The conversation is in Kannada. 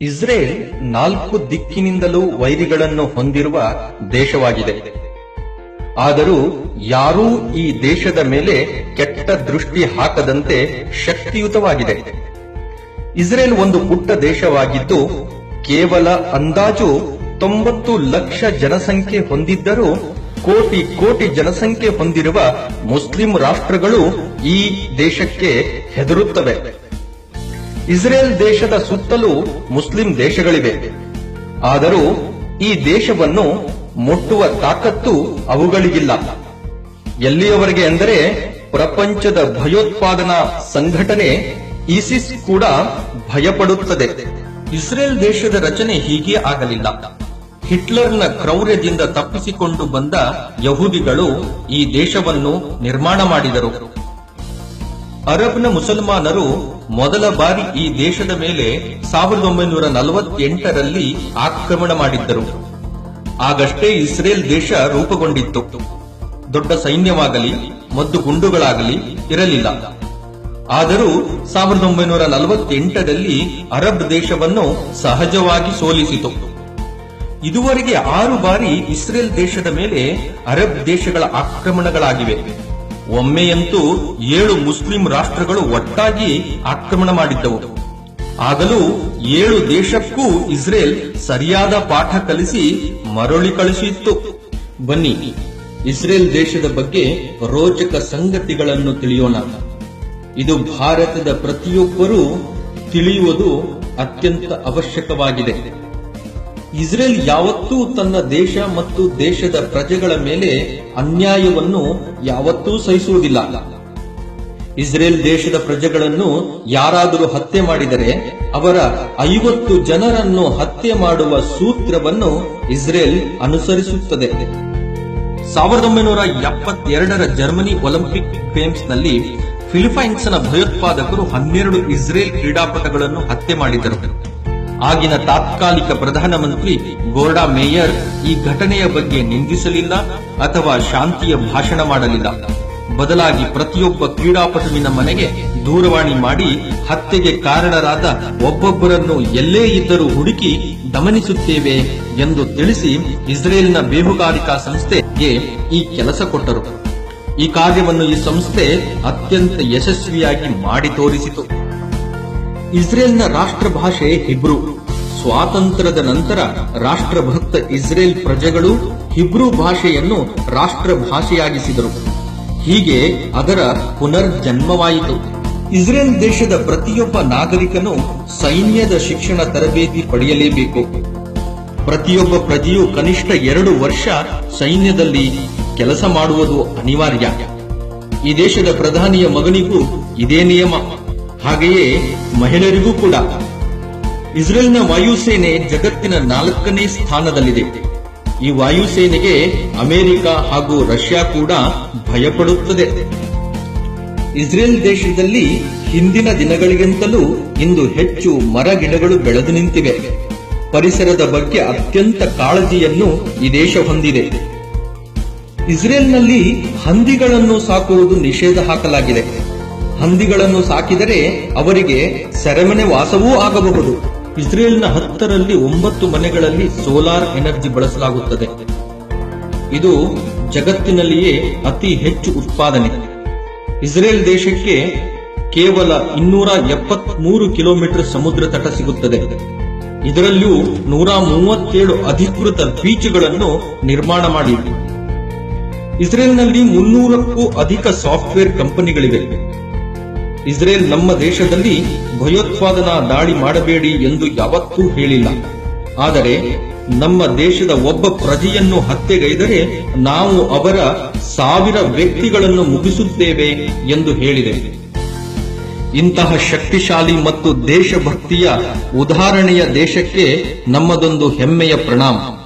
ಇಸ್ರೇಲ್ ನಾಲ್ಕು ದಿಕ್ಕಿನಿಂದಲೂ ವೈರಿಗಳನ್ನು ಹೊಂದಿರುವ ದೇಶವಾಗಿದೆ. ಆದರೂ ಯಾರೂ ಈ ದೇಶದ ಮೇಲೆ ಕೆಟ್ಟ ದೃಷ್ಟಿ ಹಾಕದಂತೆ ಶಕ್ತಿಯುತವಾಗಿದೆ. ಇಸ್ರೇಲ್ ಒಂದು ಪುಟ್ಟ ದೇಶವಾಗಿದ್ದು, ಕೇವಲ ಅಂದಾಜು ತೊಂಬತ್ತು ಲಕ್ಷ ಜನಸಂಖ್ಯೆ ಹೊಂದಿದ್ದರೂ, ಕೋಟಿ ಕೋಟಿ ಜನಸಂಖ್ಯೆ ಹೊಂದಿರುವ ಮುಸ್ಲಿಂ ರಾಷ್ಟ್ರಗಳು ಈ ದೇಶಕ್ಕೆ ಹೆದರುತ್ತವೆ. ಇಸ್ರೇಲ್ ದೇಶದ ಸುತ್ತಲೂ ಮುಸ್ಲಿಂ ದೇಶಗಳಿವೆ. ಆದರೂ ಈ ದೇಶವನ್ನು ಮುಟ್ಟುವ ತಾಕತ್ತು ಅವುಗಳಿಗಿಲ್ಲ. ಎಲ್ಲಿಯವರೆಗೆ ಎಂದರೆ ಪ್ರಪಂಚದ ಭಯೋತ್ಪಾದನಾ ಸಂಘಟನೆ ಇಸಿಸ್ ಕೂಡ ಭಯಪಡುತ್ತದೆ. ಇಸ್ರೇಲ್ ದೇಶದ ರಚನೆ ಹೀಗೆ ಆಗಲಿಲ್ಲ. ಹಿಟ್ಲರ್ನ ಕ್ರೌರ್ಯದಿಂದ ತಪ್ಪಿಸಿಕೊಂಡು ಬಂದ ಯಹೂದಿಗಳು ಈ ದೇಶವನ್ನು ನಿರ್ಮಾಣ ಮಾಡಿದರು. ಅರಬ್ನ ಮುಸಲ್ಮಾನರು ಮೊದಲ ಬಾರಿ ಈ ದೇಶದ ಮೇಲೆ ಸಾವಿರದ ಒಂಬೈನೂರ ನಲವತ್ತೆಂಟರಲ್ಲಿ ಆಕ್ರಮಣ ಮಾಡಿದ್ದರು. ಆಗಷ್ಟೇ ಇಸ್ರೇಲ್ ದೇಶ ರೂಪುಗೊಂಡಿತ್ತು. ದೊಡ್ಡ ಸೈನ್ಯವಾಗಲಿ, ಮದ್ದು ಗುಂಡುಗಳಾಗಲಿ ಇರಲಿಲ್ಲ. ಆದರೂ ಸಾವಿರದ ಒಂಬೈನೂರ ನಲವತ್ತೆಂಟರಲ್ಲಿ ಅರಬ್ ದೇಶವನ್ನು ಸಹಜವಾಗಿ ಸೋಲಿಸಿತು. ಇದುವರೆಗೆ ಆರು ಬಾರಿ ಇಸ್ರೇಲ್ ದೇಶದ ಮೇಲೆ ಅರಬ್ ದೇಶಗಳ ಆಕ್ರಮಣಗಳಾಗಿವೆ. ಒಮ್ಮೆಯಂತೂ ಏಳು ಮುಸ್ಲಿಂ ರಾಷ್ಟ್ರಗಳು ಒಟ್ಟಾಗಿ ಆಕ್ರಮಣ ಮಾಡಿದ್ದವು. ಆಗಲೂ ಏಳು ದೇಶಕ್ಕೂ ಇಸ್ರೇಲ್ ಸರಿಯಾದ ಪಾಠ ಕಲಿಸಿ ಮರಳಿ ಕಳಿಸಿತ್ತು. ಬನ್ನಿ, ಇಸ್ರೇಲ್ ದೇಶದ ಬಗ್ಗೆ ರೋಚಕ ಸಂಗತಿಗಳನ್ನು ತಿಳಿಯೋಣ. ಇದು ಭಾರತದ ಪ್ರತಿಯೊಬ್ಬರೂ ತಿಳಿಯುವುದು ಅತ್ಯಂತ ಅವಶ್ಯಕವಾಗಿದೆ. ಇಸ್ರೇಲ್ ಯಾವತ್ತೂ ತನ್ನ ದೇಶ ಮತ್ತು ದೇಶದ ಪ್ರಜೆಗಳ ಮೇಲೆ ಅನ್ಯಾಯವನ್ನು ಯಾವತ್ತೂ ಸಹಿಸುವುದಿಲ್ಲ. ಇಸ್ರೇಲ್ ದೇಶದ ಪ್ರಜೆಗಳನ್ನು ಯಾರಾದರೂ ಹತ್ಯೆ ಮಾಡಿದರೆ ಅವರ ಐವತ್ತು ಜನರನ್ನು ಹತ್ಯೆ ಮಾಡುವ ಸೂತ್ರವನ್ನು ಇಸ್ರೇಲ್ ಅನುಸರಿಸುತ್ತದೆ. ಸಾವಿರದ ಒಂಬೈನೂರ ಎಪ್ಪತ್ತೆರಡರ ಜರ್ಮನಿ ಒಲಿಂಪಿಕ್ ಫಿಲಿಪೈನ್ಸ್ ಫಿಲಿಪೈನ್ಸ್ನ ಭಯೋತ್ಪಾದಕರು ಹನ್ನೆರಡು ಇಸ್ರೇಲ್ ಕ್ರೀಡಾಪಟುಗಳನ್ನು ಹತ್ಯೆ ಮಾಡಿದರು ಆಗಿನ ತಾತ್ಕಾಲಿಕ ಪ್ರಧಾನಮಂತ್ರಿ ಗೋರ್ಡಾ ಮೇಯರ್ ಈ ಘಟನೆಯ ಬಗ್ಗೆ ನಿಂದಿಸಲಿಲ್ಲ ಅಥವಾ ಶಾಂತಿಯ ಭಾಷಣ ಮಾಡಲಿಲ್ಲ. ಬದಲಾಗಿ ಪ್ರತಿಯೊಬ್ಬ ಕ್ರೀಡಾಪಟುವಿನ ಮನೆಗೆ ದೂರವಾಣಿ ಮಾಡಿ ಹತ್ಯೆಗೆ ಕಾರಣರಾದ ಒಬ್ಬೊಬ್ಬರನ್ನು ಎಲ್ಲೇ ಇದ್ದರೂ ಹುಡುಕಿ ದಮನಿಸುತ್ತೇವೆ ಎಂದು ತಿಳಿಸಿ ಇಸ್ರೇಲ್ನ ಬೇಹುಗಾರಿಕಾ ಸಂಸ್ಥೆಗೆ ಈ ಕೆಲಸ ಕೊಟ್ಟರು. ಈ ಕಾರ್ಯವನ್ನು ಈ ಸಂಸ್ಥೆ ಅತ್ಯಂತ ಯಶಸ್ವಿಯಾಗಿ ಮಾಡಿ ತೋರಿಸಿತು. ಇಸ್ರೇಲ್ನ ರಾಷ್ಟ್ರ ಭಾಷೆ ಹಿಬ್ರು. ಸ್ವಾತಂತ್ರ್ಯದ ನಂತರ ರಾಷ್ಟ್ರಭಕ್ತ ಇಸ್ರೇಲ್ ಪ್ರಜೆಗಳು ಹಿಬ್ರೂ ಭಾಷೆಯನ್ನು ರಾಷ್ಟ್ರ ಭಾಷೆಯಾಗಿಸಿದರು ಹೀಗೆ ಅದರ ಪುನರ್ಜನ್ಮವಾಯಿತು. ಇಸ್ರೇಲ್ ದೇಶದ ಪ್ರತಿಯೊಬ್ಬ ನಾಗರಿಕನು ಸೈನ್ಯದ ಶಿಕ್ಷಣ ತರಬೇತಿ ಪಡೆಯಲೇಬೇಕು. ಪ್ರತಿಯೊಬ್ಬ ಪ್ರಜೆಯು ಕನಿಷ್ಠ ಎರಡು ವರ್ಷ ಸೈನ್ಯದಲ್ಲಿ ಕೆಲಸ ಮಾಡುವುದು ಅನಿವಾರ್ಯ. ಈ ದೇಶದ ಪ್ರಧಾನಿಯ ಮಗನಿಗೂ ಇದೇ ನಿಯಮ. ಹಾಗೆಯೇ ಮಹಿಳೆಯರಿಗೂ ಕೂಡ. ಇಸ್ರೇಲ್ನ ವಾಯುಸೇನೆ ಜಗತ್ತಿನ ನಾಲ್ಕನೇ ಸ್ಥಾನದಲ್ಲಿದೆ. ಈ ವಾಯುಸೇನೆಗೆ ಅಮೆರಿಕ ಹಾಗೂ ರಷ್ಯಾ ಕೂಡ ಭಯಪಡುತ್ತದೆ. ಇಸ್ರೇಲ್ ದೇಶದಲ್ಲಿ ಹಿಂದಿನ ದಿನಗಳಿಗಿಂತಲೂ ಇಂದು ಹೆಚ್ಚು ಮರ ಗಿಡಗಳು ಬೆಳೆದು ನಿಂತಿವೆ. ಪರಿಸರದ ಬಗ್ಗೆ ಅತ್ಯಂತ ಕಾಳಜಿಯನ್ನು ಈ ದೇಶ ಹೊಂದಿದೆ. ಇಸ್ರೇಲ್ನಲ್ಲಿ ಹಂದಿಗಳನ್ನು ಸಾಕುವುದು ನಿಷೇಧ ಹಾಕಲಾಗಿದೆ. ಹಂದಿಗಳನ್ನು ಸಾಕಿದರೆ ಅವರಿಗೆ ಸೆರೆಮನೆ ವಾಸವೂ ಆಗಬಹುದು. ಇಸ್ರೇಲ್ನ ಹತ್ತರಲ್ಲಿ ಒಂಬತ್ತು ಮನೆಗಳಲ್ಲಿ ಸೋಲಾರ್ ಎನರ್ಜಿ ಬಳಸಲಾಗುತ್ತದೆ. ಇದು ಜಗತ್ತಿನಲ್ಲಿಯೇ ಅತಿ ಹೆಚ್ಚು ಉತ್ಪಾದನೆ. ಇಸ್ರೇಲ್ ದೇಶಕ್ಕೆ ಕೇವಲ ಇನ್ನೂರ ಎಪ್ಪತ್ಮೂರು ಕಿಲೋಮೀಟರ್ ಸಮುದ್ರ ತಟ ಸಿಗುತ್ತದೆ. ಇದರಲ್ಲೂ ನೂರ ಮೂವತ್ತೇಳು ಅಧಿಕೃತ ಬೀಚ್ಗಳನ್ನು ನಿರ್ಮಾಣ ಮಾಡಿದೆ ಇಸ್ರೇಲ್ನಲ್ಲಿ ಮುನ್ನೂರಕ್ಕೂ ಅಧಿಕ ಸಾಫ್ಟ್ವೇರ್ ಕಂಪನಿಗಳಿವೆ. ಇಸ್ರೇಲ್ ನಮ್ಮ ದೇಶದಲ್ಲಿ ಭಯೋತ್ಪಾದನಾ ದಾಳಿ ಮಾಡಬೇಡಿ ಎಂದು ಯಾವತ್ತೂ ಹೇಳಿಲ್ಲ. ಆದರೆ ನಮ್ಮ ದೇಶದ ಒಬ್ಬ ಪ್ರಜೆಯನ್ನು ಹತ್ಯೆಗೈದರೆ ನಾವು ಅವರ ಸಾವಿರ ವ್ಯಕ್ತಿಗಳನ್ನು ಮುಗಿಸುತ್ತೇವೆ ಎಂದು ಹೇಳಿದೆ. ಇಂತಹ ಶಕ್ತಿಶಾಲಿ ಮತ್ತು ದೇಶಭಕ್ತಿಯ ಉದಾಹರಣೆಯ ದೇಶಕ್ಕೆ ನಮ್ಮದೊಂದು ಹೆಮ್ಮೆಯ ಪ್ರಣಾಮ.